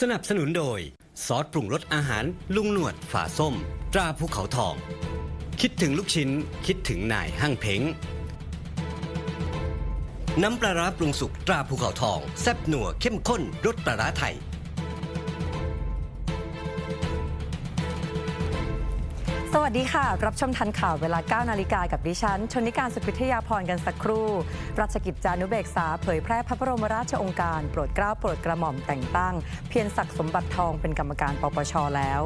สนับสนุนโดย ซอสปรุงรสอาหารลุงหนวดฝาส้ม ตราภูเขาทอง คิดถึงลูกชิ้น คิดถึงนายห้างเพ้งน้ำปลาร้าปรุงสุกตราภูเขาทอง แซ่บหนัวเข้มข้นรสปลาร้าไทย สวัสดีค่ะ รับชมทันข่าวเวลา 9 นาฬิกากับดิฉัน ชนิการสุขพิทยาพรกันสักครู่ รัชกิจจานุเบกษาเผยแพร่พระบรมราชโองการ โปรดเกล้าโปรดกระหม่อมแต่งตั้ง เพียรศักดิ์สมบัติทองเป็นกรรมการปปชแล้ว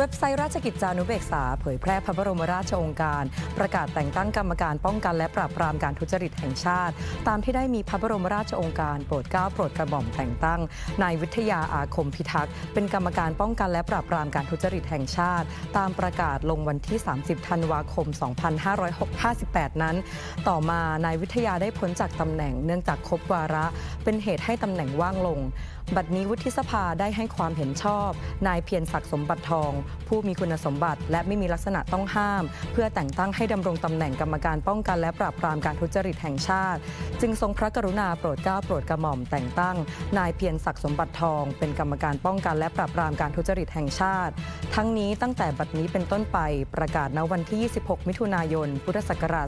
เว็บไซต์ราชกิจจานุเบกษา เผยแพร่พระบรมราชโองการ ประกาศแต่งตั้งกรรมการป้องกันและปราบปรามการทุจริตแห่งชาติ ตามที่ได้มีพระบรมราชโองการ โปรดเกล้าโปรดกระหม่อมแต่งตั้งนายวิทยาอาคมพิทักษ์เป็นกรรมการป้องกันและปราบปรามการทุจริตแห่งชาติ ตามประกาศลงวันที่ 30 ธันวาคม 2558 นั้น ต่อมานายวิทยาได้พ้นจากตำแหน่งเนื่องจากครบวาระ เป็นเหตุให้ตำแหน่งว่างลง บัดนี้วุฒิสภาได้ให้ความเห็นชอบ นายเพียรศักดิ์สมบัติทองผู้มีคุณสมบัติ และไม่มีลักษณะต้องห้าม เพื่อแต่งตั้งให้ดำรงตำแหน่งกรรมการป้องกันและปราบปรามการทุจริตแห่งชาติ จึงทรงพระกรุณาโปรดเกล้าโปรดกระหม่อมแต่งตั้ง นายเพียรศักดิ์สมบัติทอง เป็นกรรมการป้องกันและปราบปรามการทุจริตแห่งชาติ ทั้งนี้ตั้งแต่บัดนี้เป็นต้นไปประกาศณวันที่ 26 มิถุนายน พุทธศักราช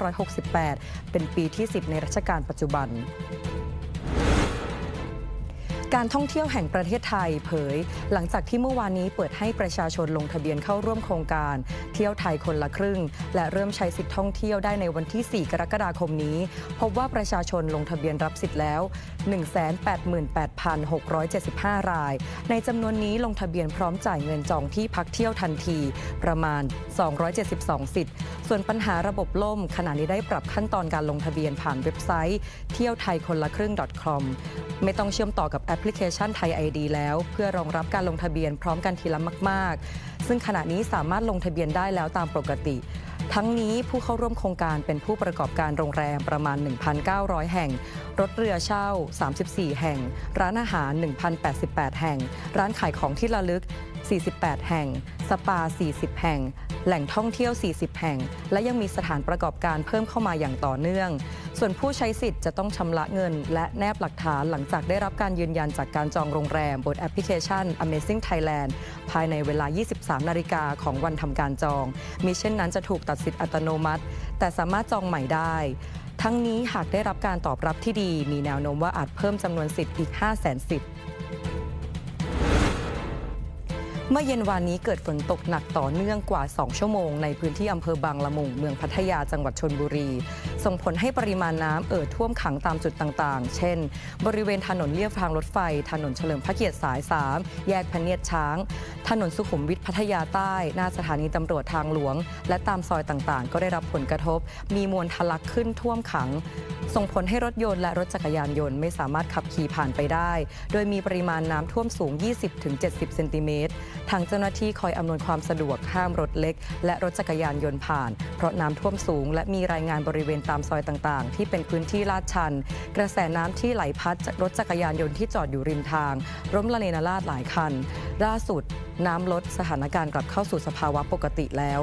2568 เป็นปีที่ 10 ในรัชกาลปัจจุบัน การท่องเที่ยวแห่งประเทศไทยเผย หลังจากที่เมื่อวานนี้เปิดให้ประชาชนลงทะเบียนเข้าร่วมโครงการ เที่ยวไทยคนละครึ่ง และเริ่มใช้สิทธิท่องเที่ยวได้ในวันที่ 4 กรกฎาคมนี้ พบว่าประชาชนลงทะเบียนรับสิทธิ์แล้ว 188,675 ราย ในจำนวนนี้ลงทะเบียนพร้อมจ่ายเงินจองที่พักเที่ยวทันที ประมาณ 272 สิทธิ์ ส่วนปัญหาระบบล่มขณะนี้ได้ปรับขั้นตอนการลงทะเบียนผ่านเว็บไซต์ เที่ยวไทยคนละครึ่ง .com ไม่ต้องเชื่อมต่อกับแอปพลิเคชันไทย ID แล้ว เพื่อรองรับการลงทะเบียนพร้อมกันทีละมาก ๆ ซึ่งขณะนี้สามารถลงทะเบียนได้แล้วตามปกติ ทั้งนี้ผู้เข้าร่วมโครงการเป็นผู้ประกอบการโรงแรมประมาณ 1,900 แห่ง รถเรือเช่า 34 แห่ง ร้านอาหาร 1,088 แห่ง ร้านขายของที่ระลึก 48 แห่ง สปา 40 แห่ง แหล่งท่องเที่ยว 40 แห่ง และยังมีสถานประกอบการเพิ่มเข้ามาอย่างต่อเนื่อง ส่วนผู้ใช้สิทธิ์จะต้องชำระเงิน และแนบหลักฐานหลังจากได้รับการยืนยันจากการจองโรงแรมบนแอปพลิเคชัน Amazing Thailand ภายในเวลา 23 นาฬิกาของวันทำการจอง มิเช่นนั้นจะถูกตัดสิทธิ์อัตโนมัติ แต่สามารถจองใหม่ได้ ทั้งนี้หากได้รับการตอบรับที่ดี มีแนวโน้มว่าอาจเพิ่มจำนวนสิทธิ์อีก 5 0 0 0 0สิทธิ์ เมื่อเย็นวานนี้เกิดฝนตกหนักต่อเนื่องกว่า 2 ชั่วโมง ในพื้นที่อำเภอบางละมุงเมืองพัทยาจังหวัดชนบุรี ส่งผลให้ปริมาณน้ำเอ่อท่วมขังตามจุดต่างๆ เช่น บริเวณถนนเลียบทางรถไฟ ถนนเฉลิมพระเกียรติสาย 3 แยกพเนียดช้าง ถนนสุขุมวิทพัทยาใต้ หน้าสถานีตำรวจทางหลวง และตามซอยต่างๆ ก็ได้รับผลกระทบ มีมวลทะลักขึ้นท่วมขัง ส่งผลให้รถยนต์และรถจักรยานยนต์ไม่สามารถขับขี่ผ่านไปได้ โดยมีปริมาณน้ำท่วมสูง 20-70 เซนติเมตร ทางเจ้าหน้าที่คอยอำนวยความสะดวกห้ามรถเล็ก และรถจักรยานยนต์ผ่าน เพราะน้ำท่วมสูง และมีรายงานบริเวณตามซอยต่างๆ ที่เป็นพื้นที่ลาดชัน กระแสน้ำที่ไหลพัดจากรถจักรยานยนต์ที่จอดอยู่ริมทาง ร่มละเนราดหลายคัน ล่าสุด น้ำลดสถานการณ์กลับเข้าสู่สภาวะปกติแล้ว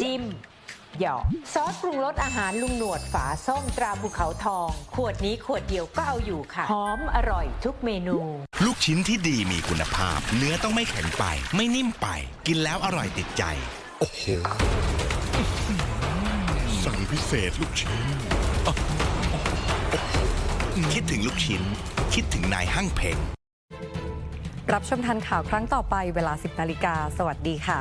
จิ้ม หยอกซอสปรุงรสอาหารลุงหนวดฝาส้มตราภูเขาทอง ขวดนี้ขวดเดียวก็เอาอยู่ค่ะ หอมอร่อยทุกเมนู ลูกชิ้นที่ดีมีคุณภาพ เนื้อต้องไม่แข็งไป ไม่นิ่มไป กินแล้วอร่อยติดใจ โอ้โห สั่งพิเศษลูกชิ้น คิดถึงลูกชิ้น คิดถึงนายห้างเพ้งรับชมทันข่าวครั้งต่อไปเวลา 10นาฬิกาสวัสดีค่ะ